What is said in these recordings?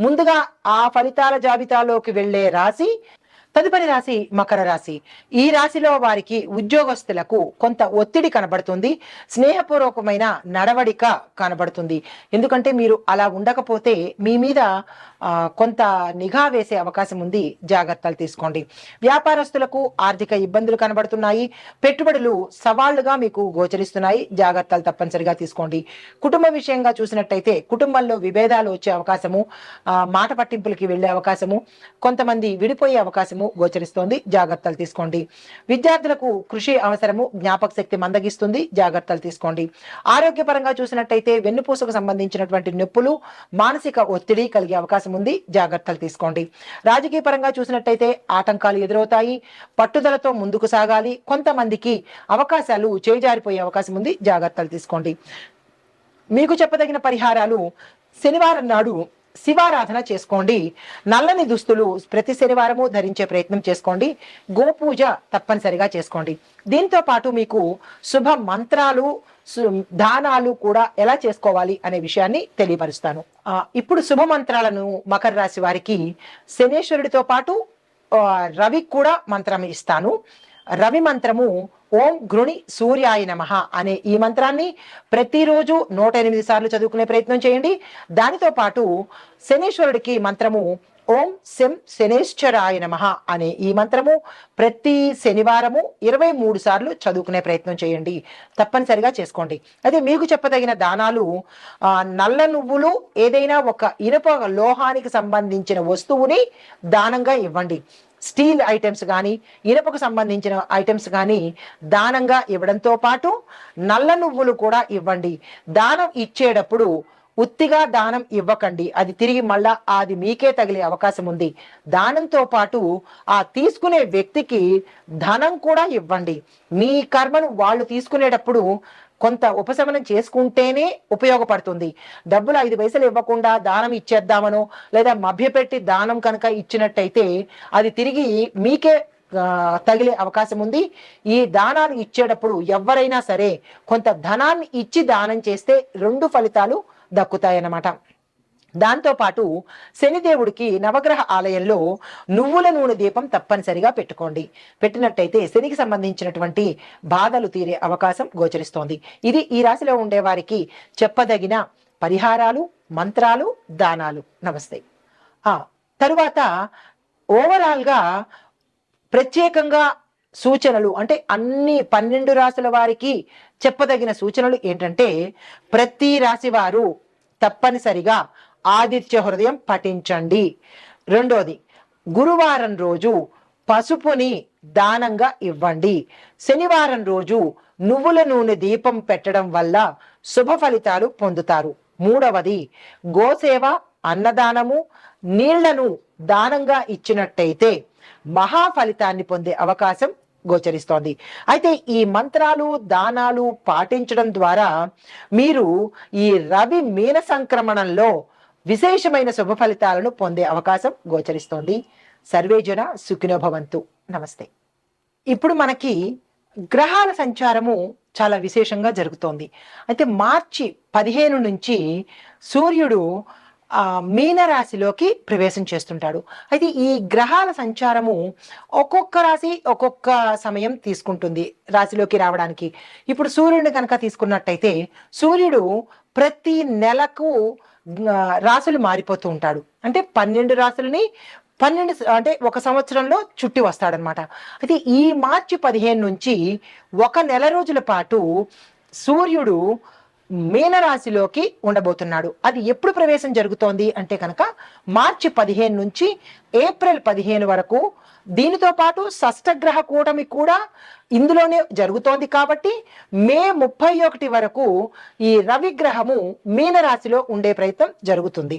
ముందుగా ఆ ఫలితాల జాబితాలోకి వెళ్ళే రాశి తదుపరి రాశి మకర రాశి. ఈ రాశిలో వారికి ఉద్యోగస్తులకు కొంత ఒత్తిడి కనబడుతుంది. స్నేహపూర్వకమైన నడవడిక కనబడుతుంది. ఎందుకంటే మీరు అలా ఉండకపోతే మీ మీద కొంత నిఘా వేసే అవకాశం ఉంది. జాగ్రత్తలు తీసుకోండి. వ్యాపారస్తులకు ఆర్థిక ఇబ్బందులు కనబడుతున్నాయి. పెట్టుబడులు సవాళ్ళుగా మీకు గోచరిస్తున్నాయి. జాగ్రత్తలు తప్పనిసరిగా తీసుకోండి. కుటుంబ విషయంగా చూసినట్టయితే కుటుంబంలో విభేదాలు వచ్చే అవకాశము మాట పట్టింపులకి వెళ్ళే అవకాశము కొంతమంది విడిపోయే అవకాశము గోచరిస్తోంది. జాగ్రత్తలు తీసుకోండి. విద్యార్థులకు కృషి అవసరము జ్ఞాపక శక్తి మందగిస్తుంది. జాగ్రత్తలు తీసుకోండి. ఆరోగ్యపరంగా చూసినట్టయితే వెన్నుపూసకు సంబంధించినటువంటి నొప్పులు మానసిక ఒత్తిడి కలిగే అవకాశం ఉంది. జాగ్రత్తలు తీసుకోండి. రాజకీయ పరంగా చూసినట్టయితే ఆటంకాలు ఎదురవుతాయి. పట్టుదలతో ముందుకు సాగాలి. కొంతమందికి అవకాశాలు చేజారిపోయే అవకాశం ఉంది. జాగ్రత్తలు తీసుకోండి. మీకు చెప్పదగిన పరిహారాలు శనివారం నాడు శివారాధన చేసుకోండి. నల్లని దుస్తులు ప్రతి శనివారము ధరించే ప్రయత్నం చేసుకోండి. గోపూజ తప్పనిసరిగా చేసుకోండి. దీంతో పాటు మీకు శుభ మంత్రాలు దానాలు కూడా ఎలా చేసుకోవాలి అనే విషయాన్ని తెలియపరుస్తాను. ఇప్పుడు శుభ మంత్రాలను మకర రాశి వారికి శనేశ్వరుడితో పాటు రవికి రవి కూడా మంత్రం ఇస్తాను. రవి మంత్రము ఓం గృణి సూర్యాయ నమ అనే ఈ మంత్రాన్ని ప్రతిరోజు నూట ఎనిమిది సార్లు చదువుకునే ప్రయత్నం చేయండి. దానితో పాటు శనీశ్వరుడికి మంత్రము ఓం శం శనేశ్వరాయ నమ అనే ఈ మంత్రము ప్రతి శనివారము ఇరవై మూడు సార్లు చదువుకునే ప్రయత్నం చేయండి. తప్పనిసరిగా చేసుకోండి. అయితే మీకు చెప్పదగిన దానాలు నల్ల నువ్వులు ఏదైనా ఒక ఇనుప లోహానికి సంబంధించిన వస్తువుని దానంగా ఇవ్వండి. స్టీల్ ఐటమ్స్ కానీ ఇనుపకు సంబంధించిన ఐటమ్స్ కానీ దానంగా ఇవ్వడంతో పాటు నల్ల నువ్వులు కూడా ఇవ్వండి. దానం ఇచ్చేటప్పుడు ఉత్తిగా దానం ఇవ్వకండి. అది తిరిగి మళ్ళా అది మీకే తగిలే అవకాశం ఉంది. దానంతో పాటు ఆ తీసుకునే వ్యక్తికి ధనం కూడా ఇవ్వండి. మీ కర్మను వాళ్ళు తీసుకునేటప్పుడు కొంత ఉపశమనం చేసుకుంటేనే ఉపయోగపడుతుంది. డబ్బులు ఐదు పైసలు ఇవ్వకుండా దానం ఇచ్చేద్దామనో లేదా మభ్యపెట్టి దానం కనుక ఇచ్చినట్టయితే అది తిరిగి మీకే తగిలే అవకాశం ఉంది. ఈ దానాలు ఇచ్చేటప్పుడు ఎవరైనా సరే కొంత ధనాన్ని ఇచ్చి దానం చేస్తే రెండు ఫలితాలు దక్కుతాయన్నమాట. దాంతోపాటు శనిదేవుడికి నవగ్రహ ఆలయంలో నువ్వుల నూనె దీపం తప్పనిసరిగా పెట్టుకోండి. పెట్టినట్టయితే శనికి సంబంధించినటువంటి బాధలు తీరే అవకాశం గోచరిస్తోంది. ఇది ఈ రాశిలో ఉండే వారికి చెప్పదగిన పరిహారాలు మంత్రాలు దానాలు. నమస్తే. ఆ తరువాత ఓవరాల్గా ప్రత్యేకంగా సూచనలు అంటే అన్ని పన్నెండు రాసుల వారికి చెప్పదగిన సూచనలు ఏంటంటే ప్రతి రాశి వారు తప్పనిసరిగా ఆదిత్య హృదయం పఠించండి. రెండోది గురువారం రోజు పసుపుని దానంగా ఇవ్వండి. శనివారం రోజు నువ్వుల నూనె దీపం పెట్టడం వల్ల శుభ ఫలితాలు పొందుతారు. మూడవది గోసేవ అన్నదానము నీళ్ళను దానంగా ఇచ్చినట్టయితే మహా ఫలితాన్ని పొందే అవకాశం గోచరిస్తోంది. అయితే ఈ మంత్రాలు దానాలు పాటించడం ద్వారా మీరు ఈ రవి మీన సంక్రమణంలో విశేషమైన శుభ ఫలితాలను పొందే అవకాశం గోచరిస్తోంది. సర్వేజన సుఖినోభవంతు నమస్తే. ఇప్పుడు మనకి గ్రహాల సంచారము చాలా విశేషంగా జరుగుతోంది. అయితే మార్చి పదిహేను నుంచి సూర్యుడు మీనరాశిలోకి ప్రవేశం చేస్తుంటాడు. అయితే ఈ గ్రహాల సంచారము ఒక్కొక్క రాశి ఒక్కొక్క సమయం తీసుకుంటుంది రాశిలోకి రావడానికి. ఇప్పుడు సూర్యుడిని కనుక తీసుకున్నట్టయితే సూర్యుడు ప్రతి నెలకు రాసులు రాశులు మారిపోతూ ఉంటాడు. అంటే పన్నెండు రాశులని పన్నెండు అంటే ఒక సంవత్సరంలో చుట్టి వస్తాడనమాట. అయితే ఈ మార్చి పదిహేను నుంచి ఒక నెల రోజుల పాటు సూర్యుడు మీనరాశిలోకి ఉండబోతున్నాడు. అది ఎప్పుడు ప్రవేశం జరుగుతోంది అంటే కనుక మార్చి పదిహేను నుంచి ఏప్రిల్ పదిహేను వరకు దీనితో పాటు షష్టగ్రహ కూటమి కూడా ఇందులోనే జరుగుతోంది కాబట్టి మే ముప్పై ఒకటి వరకు ఈ రవిగ్రహము మీనరాశిలో ఉండే ప్రయత్నం జరుగుతుంది.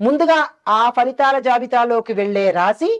ముందుగా ఆ ఫలితాల జాబితాలోకి వెళ్ళే రాశి